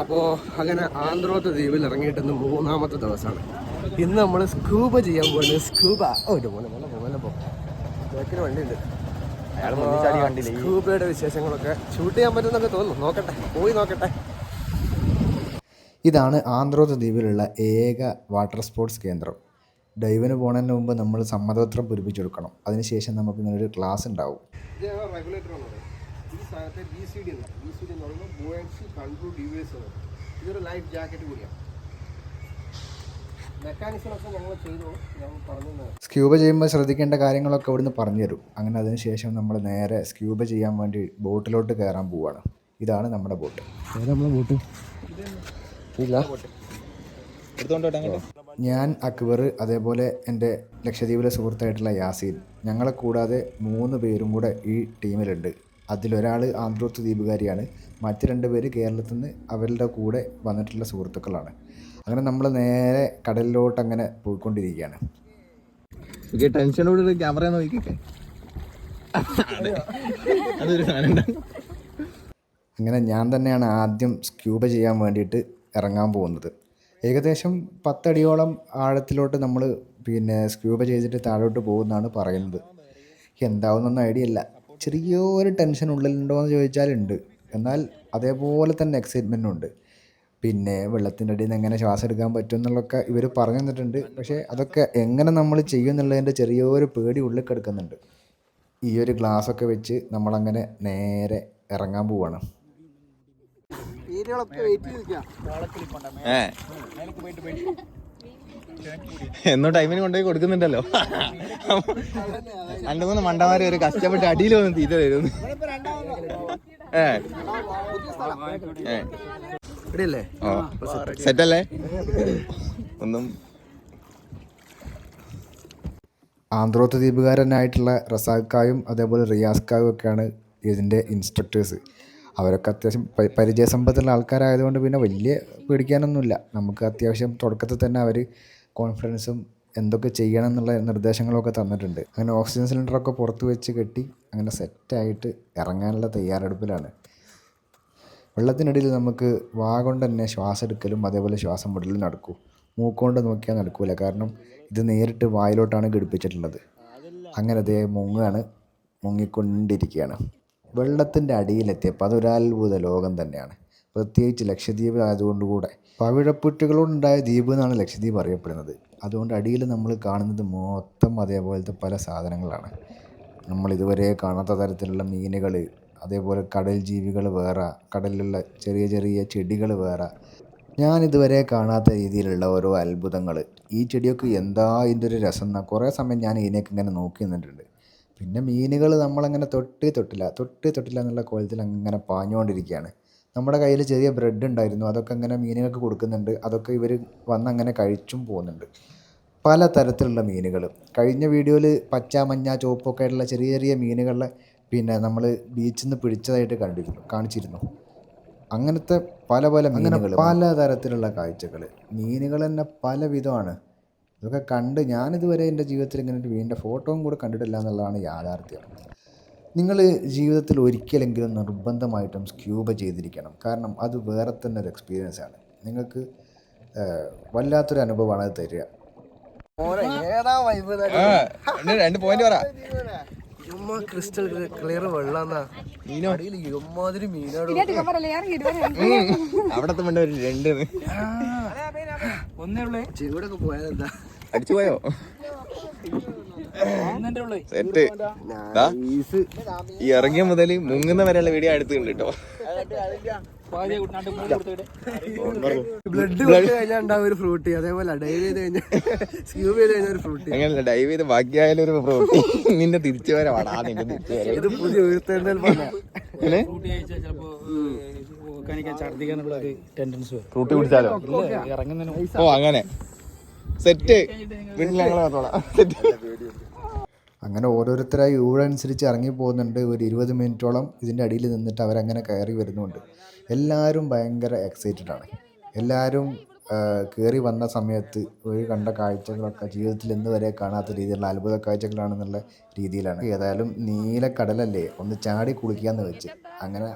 അപ്പോൾ അങ്ങനെ ആന്ധ്രോത്ത് ദ്വീപിൽ ഇറങ്ങിയിട്ടെന്ന് മൂന്നാമത്തെ ദിവസമാണ്. ഇന്ന് നമ്മൾ സ്കൂബ ചെയ്യാൻ പോകുന്നത് സ്കൂബ ഓ ഒരു മോനെ മോനെ മോനെ പോ ബാക്കിന് വണ്ടിയുണ്ട്. സ്കൂബയുടെ വിശേഷങ്ങളൊക്കെ ഷൂട്ട് ചെയ്യാൻ പറ്റുന്നൊക്കെ തോന്നുന്നു. നോക്കട്ടെ പോയി നോക്കട്ടെ. ഇതാണ് ആന്ധ്രോത്ത് ദ്വീപിലുള്ള ഏക വാട്ടർ സ്പോർട്സ് കേന്ദ്രം. ഡൈവിന് പോകുന്നതിന് മുമ്പ് നമ്മൾ സമ്മതപത്രം പൂരിപ്പിച്ചെടുക്കണം. അതിനുശേഷം നമുക്ക് ഇങ്ങനൊരു ഒരു ക്ലാസ് ഉണ്ടാവും. റെഗുലേറ്റർ സാധനത്തെ ബി സി ഡി എന്നാണ് ബി സി ഡി എന്ന് പറയുമ്പോൾ ബുവൻസി കൺട്രോൾ ഡിവൈസ് ആണ് ഇതൊരു ലൈഫ് ജാക്കറ്റ് കൂടിയാണ്. സ്ക്യൂബ ചെയ്യുമ്പോൾ ശ്രദ്ധിക്കേണ്ട കാര്യങ്ങളൊക്കെ ഇവിടുന്ന് പറഞ്ഞു തരും. അങ്ങനെ അതിനുശേഷം നമ്മൾ നേരെ സ്ക്യൂബ ചെയ്യാൻ വേണ്ടി ബോട്ടിലോട്ട് കയറാൻ പോവുകയാണ് ഇതാണ് നമ്മുടെ ബോട്ട്. നമ്മുടെ ബോട്ട്? ഇല്ല ഞാൻ അക്ബർ അതേപോലെ എന്റെ ലക്ഷദ്വീപിലെ സുഹൃത്തായിട്ടുള്ള യാസീൻ. ഞങ്ങളെ കൂടാതെ മൂന്ന് പേരും കൂടെ ഈ ടീമിലുണ്ട് അതിലൊരാൾ ആന്ധ്രോത്ത് ദ്വീപുകാരിയാണ്. മറ്റ് രണ്ട് പേര് കേരളത്തിൽ നിന്ന് അവരുടെ കൂടെ വന്നിട്ടുള്ള സുഹൃത്തുക്കളാണ്. അങ്ങനെ നമ്മൾ നേരെ കടലിലോട്ട് അങ്ങനെ പോയിക്കൊണ്ടിരിക്കുകയാണ് ടെൻഷനോട് ക്യാമറ നോക്കിക്കേ. അതൊരു സാധനം അങ്ങനെ ഞാൻ തന്നെയാണ് ആദ്യം സ്ക്യൂബ ചെയ്യാൻ വേണ്ടിയിട്ട് ഇറങ്ങാൻ പോകുന്നത്. ഏകദേശം പത്തടിയോളം ആഴത്തിലോട്ട് നമ്മൾ പിന്നെ സ്ക്യൂബ ചെയ്തിട്ട് താഴോട്ട് പോകുമെന്നാണ് പറയുന്നത്. എന്താവുന്നൊന്നും ഐഡിയ ഇല്ല. ചെറിയൊരു ടെൻഷൻ ഉള്ളിലുണ്ടോ എന്ന് ചോദിച്ചാലുണ്ട് എന്നാൽ അതേപോലെ തന്നെ എക്സൈറ്റ്മെന്റും ഉണ്ട്. പിന്നെ വെള്ളത്തിന്റെ അടിയിൽ നിന്ന് എങ്ങനെ ശ്വാസം എടുക്കാൻ പറ്റും എന്നുള്ളതൊക്കെ ഇവർ പറഞ്ഞു തന്നിട്ടുണ്ട്. പക്ഷേ അതൊക്കെ എങ്ങനെ നമ്മൾ ചെയ്യും എന്നുള്ളതിന്റെ ചെറിയൊരു പേടി ഉള്ളിൽ കിടക്കുന്നുണ്ട്. ഈ ഒരു ഗ്ലാസ് ഒക്കെ വെച്ച് നമ്മളങ്ങനെ നേരെ ഇറങ്ങാൻ പോവാണ്. മീനുകളൊക്കെ വെയിറ്റ് ഏ എന്നോ ടൈമിന് കൊണ്ടുപോയി കൊടുക്കുന്നുണ്ടല്ലോ. രണ്ടു മൂന്ന് മണ്ടന്മാര് ഒരു കഷ്ടപ്പെട്ട് അടിയിൽ വന്ന് തീറ്റ തരുന്നു. സെറ്റല്ലേ? ഒന്നും. ആന്ധ്രോത്ത് ദ്വീപുകാരനായിട്ടുള്ള റസാഖായും അതേപോലെ റിയാസ്കായും ഒക്കെയാണ് ഇതിന്റെ ഇൻസ്ട്രക്ടേഴ്സ് അവരൊക്കെ അത്യാവശ്യം പരിചയസമ്പത്തുള്ള ആൾക്കാരായതുകൊണ്ട് പിന്നെ വലിയ പേടിക്കാനൊന്നുമില്ല. നമുക്ക് അത്യാവശ്യം തുടക്കത്തിൽ തന്നെ അവർ കോൺഫിഡൻസും എന്തൊക്കെ ചെയ്യണം എന്നുള്ള നിർദ്ദേശങ്ങളൊക്കെ തന്നിട്ടുണ്ട്. അങ്ങനെ ഓക്സിജൻ സിലിണ്ടറൊക്കെ പുറത്ത് വെച്ച് കെട്ടി അങ്ങനെ സെറ്റായിട്ട് ഇറങ്ങാനുള്ള തയ്യാറെടുപ്പിലാണ്. വെള്ളത്തിനടിയിൽ നമുക്ക് വാ കൊണ്ട് തന്നെ ശ്വാസം എടുക്കലും അതേപോലെ ശ്വാസം മുടലും നടക്കൂ. മൂക്കൊണ്ട് നോക്കിയാൽ നടക്കൂല. കാരണം ഇത് നേരിട്ട് വായിലോട്ടാണ് ഘടിപ്പിച്ചിട്ടുള്ളത്. അങ്ങനെ അതേ മുങ്ങാണ് മുങ്ങിക്കൊണ്ടിരിക്കുകയാണ്. വെള്ളത്തിന്റെ അടിയിലെത്തിയപ്പോൾ അതൊരത്ഭുത ലോകം തന്നെയാണ്. പ്രത്യേകിച്ച് ലക്ഷദ്വീപ് ആയതുകൊണ്ട് കൂടെ. പവിഴപ്പുറ്റുകളുണ്ടായ ദ്വീപ് എന്നാണ് ലക്ഷദ്വീപ് അറിയപ്പെടുന്നത്. അതുകൊണ്ട് അടിയിൽ നമ്മൾ കാണുന്നത് മൊത്തം അതേപോലത്തെ പല സാധനങ്ങളാണ്. നമ്മൾ ഇതുവരെ കാണാത്ത തരത്തിലുള്ള മീനുകൾ അതേപോലെ കടൽ ജീവികൾ വേറെ കടലിലുള്ള ചെറിയ ചെറിയ ചെടികൾ വേറെ. ഞാൻ ഇതുവരെ കാണാത്ത രീതിയിലുള്ള ഓരോ അത്ഭുതങ്ങൾ. ഈ ചെടിയൊക്കെ എന്താ ഇതിന്റെ ഒരു രസം എന്നാ കുറേ സമയം ഞാൻ ഇതിനെയൊക്കെ ഇങ്ങനെ നോക്കി നിന്നിട്ടുണ്ട്. പിന്നെ മീനുകൾ നമ്മളങ്ങനെ തൊട്ട് തൊട്ടില്ല തൊട്ട് തൊട്ടില്ല എന്നുള്ള കോലത്തിൽ അങ്ങനെ പാഞ്ഞുകൊണ്ടിരിക്കുകയാണ്. നമ്മുടെ കയ്യിൽ ചെറിയ ബ്രെഡ് ഉണ്ടായിരുന്നു. അതൊക്കെ ഇങ്ങനെ മീനുകൾക്ക് കൊടുക്കുന്നുണ്ട്. അതൊക്കെ ഇവർ വന്ന് അങ്ങനെ കഴിച്ചും പോകുന്നുണ്ട്. പല തരത്തിലുള്ള മീനുകൾ. കഴിഞ്ഞ വീഡിയോയിൽ പച്ച മഞ്ഞ ചുവപ്പൊക്കെ ആയിട്ടുള്ള ചെറിയ ചെറിയ മീനുകളെ പിന്നെ നമ്മൾ ബീച്ചിൽ നിന്ന് പിടിച്ചതായിട്ട് കണ്ടിരുന്നു കാണിച്ചിരുന്നു. അങ്ങനത്തെ പല പല മീനുകൾ പല തരത്തിലുള്ള കാഴ്ചകൾ. മീനുകൾ തന്നെ പല വിധമാണ്. ഇതൊക്കെ കണ്ട് ഞാനിതുവരെ എന്റെ ജീവിതത്തിൽ ഇങ്ങനെ ഒരു മീനിന്റെ ഫോട്ടോയും കൂടെ കണ്ടിട്ടില്ല എന്നുള്ളതാണ് യാഥാർത്ഥ്യം. നിങ്ങൾ ജീവിതത്തിൽ ഒരിക്കലെങ്കിലും നിർബന്ധമായിട്ടും സ്ക്യൂബ ചെയ്തിരിക്കണം. കാരണം അത് വേറെ തന്നെ ഒരു എക്സ്പീരിയൻസ് ആണ്. നിങ്ങൾക്ക് വല്ലാത്തൊരു അനുഭവമാണ് അത് തരിക. ഏതാ വൈബ് രണ്ട് പോയിന്റ് പറ. ക്രിസ്റ്റൽ ക്ലിയർ വെള്ളാന്നാ. മീനോ? അടിയിൽ എമ്മാതിരി മീനാടോ. അവിടത്തെ വേണ്ട ഒരു രണ്ട്. ചെവിടൊക്കെ പോയാലെന്താ? അടിച്ചു പോയോ? സെറ്റ്. ഈ ഇറങ്ങിയ മുതൽ മുങ്ങുന്ന വരെയുള്ള വീഡിയോ കേട്ടോ. ബ്ലഡ് കൊടുത്തു കഴിഞ്ഞാൽ ഒരു ഫ്രൂട്ടി അതേപോലെ ഡൈവ് ചെയ്ത് കഴിഞ്ഞാൽ സ്ക്യൂബ് ചെയ്ത് കഴിഞ്ഞാൽ ഒരു ഫ്രൂട്ടി അങ്ങനല്ല ഡൈവ് ചെയ്ത് ബാക്കിയായാലും ഒരു ഫ്രൂട്ടി നിന്നെ തിരിച്ചു വരെ. വാടാ നിന്റെ ഇത് പുതിയ വരും. ഫ്രൂട്ടി കുടിച്ചാലോ? ഇറങ്ങുന്നതിന് ഓ അങ്ങനെ. സെറ്റ് വീട്ടിൽ ഞങ്ങൾ പറഞ്ഞോളാം സെറ്റ് അങ്ങനെ ഓരോരുത്തരായി ഊഴനുസരിച്ച് ഇറങ്ങി പോകുന്നുണ്ട്. ഒരു ഇരുപത് മിനിറ്റോളം ഇതിന്റെ അടിയിൽ നിന്നിട്ട് അവരങ്ങനെ കയറി വരുന്നുണ്ട്. എല്ലാവരും ഭയങ്കര എക്സൈറ്റഡ് ആണ്. എല്ലാവരും കയറി വന്ന സമയത്ത് ഒരു കണ്ട കാഴ്ചകളൊക്കെ ജീവിതത്തിൽ ഇന്ന് വരെ കാണാത്ത രീതിയിലുള്ള അത്ഭുത കാഴ്ചകളാണെന്നുള്ള രീതിയിലാണ്. ഏതായാലും നീല കടലല്ലേ? ഒന്ന് ചാടി കുളിക്കാന്ന് വെച്ച്. അങ്ങനെ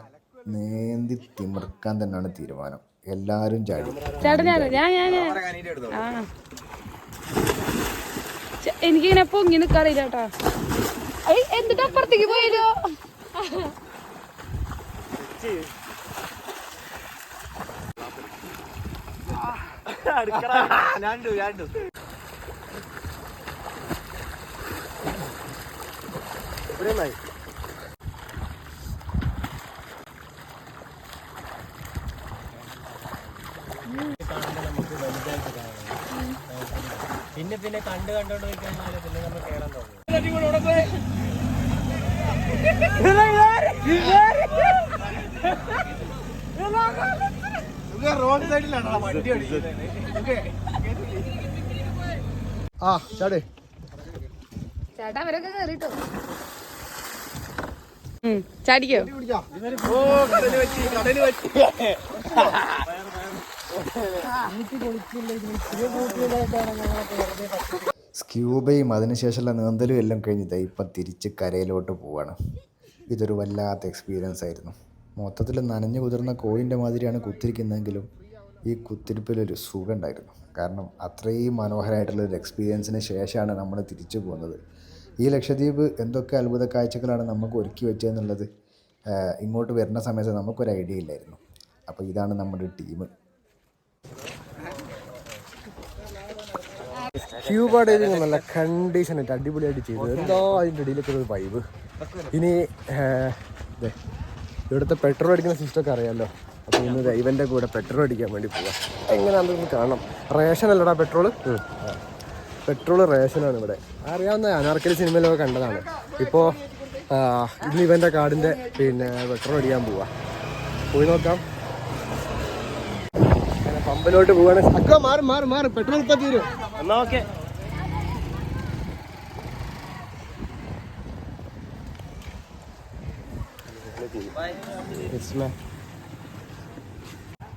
നീന്തി തിമിർക്കാൻ തന്നെയാണ് തീരുമാനം. എല്ലാവരും ചാടി ചേട്ടൻ ഞാൻ ഞാൻ ഞാൻ ഞാൻ. ആ ചെ- എനിക്കിങ്ങനെ പൊങ്ങി നിക്കാറില്ല കേട്ടാ എന്നിട്ട് അപ്പുറത്തേക്ക് പോയല്ലോ? ഇവിടെ പിന്നെ പിന്നെ കണ്ട് കണ്ടോണ്ട് പോയി കഴിഞ്ഞാൽ പിന്നെ നമ്മൾ കേറാൻ തുടങ്ങും. റോഡ് സൈഡിലാണ്? വണ്ടി ആ ചാടേ. ചേട്ടാ അവരൊക്കെ കേറിട്ടോ? ചാടിക്കോ? ഓ കടൽ വെച്ച് കടൽ വെച്ച്. സ്ക്യൂബയും അതിനുശേഷമുള്ള നീന്തലും എല്ലാം കഴിഞ്ഞ് ദേ ഇപ്പം തിരിച്ച് കരയിലോട്ട് പോവാണ്. ഇതൊരു വല്ലാത്ത എക്സ്പീരിയൻസ് ആയിരുന്നു. മൊത്തത്തിൽ നനഞ്ഞു കുതിർന്ന കോയിന്റെ മാതിരിയാണ് കുത്തിരിക്കുന്നതെങ്കിലും ഈ കുത്തിരിപ്പിലൊരു സുഖം ഉണ്ടായിരുന്നു കാരണം അത്രയും മനോഹരമായിട്ടുള്ളൊരു എക്സ്പീരിയൻസിന് ശേഷമാണ് നമ്മൾ തിരിച്ചു പോകുന്നത്. ഈ ലക്ഷദ്വീപ് എന്തൊക്കെ അത്ഭുത കാഴ്ചകളാണ് നമുക്ക് ഒരുക്കി വെച്ചതെന്നുള്ളത് ഇങ്ങോട്ട് വരുന്ന സമയത്ത് നമുക്കൊരു ഐഡിയ ഇല്ലായിരുന്നു. അപ്പോൾ ഇതാണ് നമ്മുടെ ടീം ഡൈവിങ് നല്ല കണ്ടീഷൻ ആയിട്ട് അടിപൊളിയായിട്ട് ചെയ്തു. എന്തോ അതിന്റെ ഇടയിലൊക്കെ ഒരു വൈബ് ഇനി ഇവിടുത്തെ പെട്രോൾ അടിക്കുന്ന സിസ്റ്റം ഒക്കെ അറിയാമല്ലോ അപ്പോൾ ഇന്ന് ഇവന്റെ കൂടെ പെട്രോൾ അടിക്കാൻ വേണ്ടി പോവാം. എങ്ങനെയാണെന്ന് കാണണം. റേഷൻ അല്ലടാ പെട്രോൾ പെട്രോൾ റേഷനാണ് ഇവിടെ. അറിയാവുന്ന അനാർക്കലി സിനിമയിലൊക്കെ കണ്ടതാണ്. ഇപ്പോൾ ഇന്ന് ഇവന്റെ കാർഡിന്റെ പിന്നെ പെട്രോൾ അടിക്കാൻ പോവാ. പോയി നോക്കാം. പമ്പിലോട്ട് പോവാണ്. അക്ക മാറി മാറി മാറി. പെട്രോൾ ഇപ്പൊ തീരും. എന്നാ ഓക്കെ.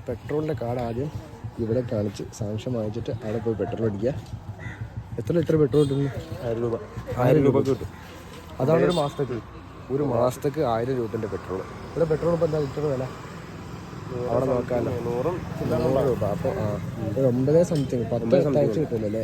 പെട്രോളിന്റെ കാർഡ് ആദ്യം ഇവിടെ കാണിച്ച് സാംശം വാങ്ങിച്ചിട്ട് അവിടെ പോയി പെട്രോൾ അടിക്കുക. എത്ര എത്ര പെട്രോൾ ഇട്ടു ആയിരം രൂപ. ആയിരം രൂപ. കിട്ടും. അതാണ് ഒരു മാസത്തേക്ക്. ഒരു മാസത്തേക്ക് ആയിരം രൂപ പെട്രോൾ ഇവിടെ പെട്രോൾ ഇപ്പം എന്താ ലിറ്റർ വില? അവിടെ നോക്കാമല്ലോ നൂറും നൂറ് രൂപ. അപ്പോൾ ആ ഒരു ഒമ്പത് സംതിങ് പത്ത് എട്ടാഴ്ച കിട്ടുമല്ലോ അല്ലേ?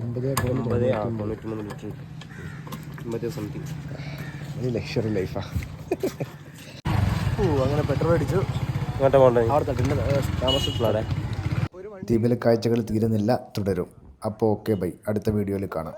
ഒമ്പത് അത് ലക്ഷറി ലൈഫാ. ഓ അങ്ങനെ പെട്രോൾ അടിച്ചു. അവിടെ ദ്വീപിലെ കാഴ്ചകൾ തീരുന്നില്ല തുടരും. അപ്പോൾ ഓക്കെ ബൈ അടുത്ത വീഡിയോയിൽ കാണാം.